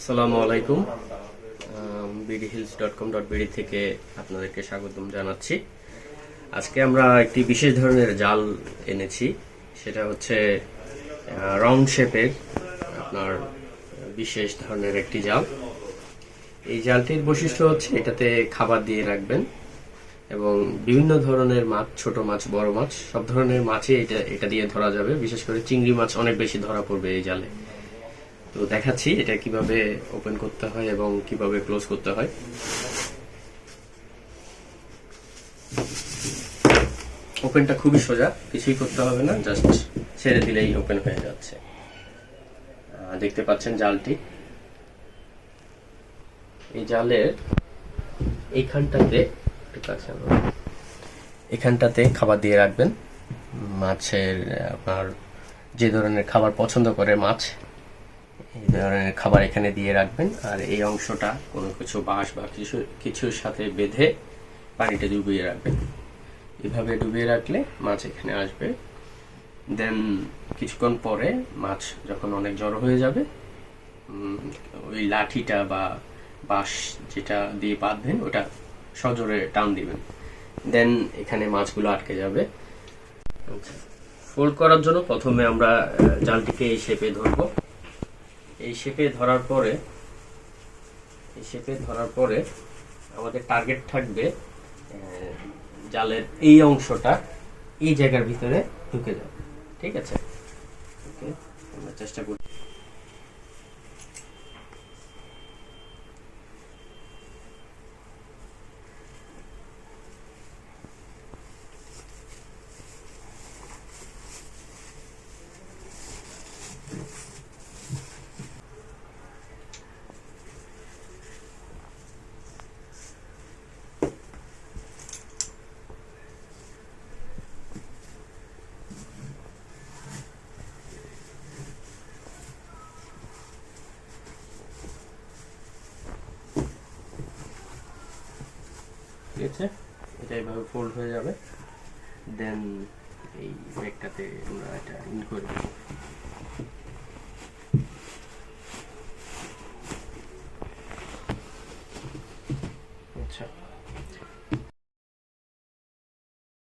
আসসালামু আলাইকুম। BD hills dot com dot BD থেকে আপনাদেরকে স্বাগতম জানাচ্ছি। আজকে আমরা একটি বিশেষ ধরনের জাল এনেছি। সেটা হচ্ছে রাউন্ড শেপের আপনার বিশেষ ধরনের একটি জাল। এই জালটির বৈশিষ্ট্য হচ্ছে, এটাতে খাবার দিয়ে রাখবেন এবং বিভিন্ন ধরনের মাছ, ছোট মাছ, বড় মাছ, সব ধরনের মাছই এটা এটা দিয়ে ধরা যাবে। বিশেষ করে চিংড়ি মাছ অনেক বেশি ধরা পড়বে এই জালে। তো দেখাচ্ছি এটা কীভাবে ওপেন করতে হয় এবং কীভাবে ক্লোজ করতে হয়। ওপেনটা খুবই সোজা, কিছুই করতে হবে না জাস্ট ছেড়ে দিলেই ওপেন হয়ে যাচ্ছে। দেখতে পাচ্ছেন জালটি। এই জালের এইখানটাতে এখানটাতে খাবার দিয়ে রাখবেন। মাছের আপনার যে ধরনের খাবার পছন্দ করে মাছ ধরনের খাবার এখানে দিয়ে রাখবেন। আর এই অংশটা কোনো কিছু বাঁশ বা কিছু, কিছুর সাথে বেঁধে পানিতে ডুবিয়ে রাখবেন। এভাবে ডুবিয়ে রাখলে মাছ এখানে আসবে। দেন কিছুক্ষণ পরে মাছ যখন অনেক জড়ো হয়ে যাবে ওই লাঠিটা বা বাঁশ যেটা দিয়ে বাঁধবেন, ওটা সজোরে টান দিবেন। দেন এখানে মাছগুলো আটকে যাবে। ফোল্ড করার জন্য প্রথমে আমরা জালটিকে এই শেপে ধরবো। এই শেপে ধরার পরে, এই শেপে ধরার পরে আমাদের টার্গেট থাকবে জালের এই অংশটা এই জায়গার ভিতরে ঢুকে যাবে। ঠিক আছে? ওকে আমরা চেষ্টা করি। আছে এটা এভাবে ফোল্ড হয়ে যাবে। দেন এই ব্যাগটাতে আমরা এটা ইন করে দেবো।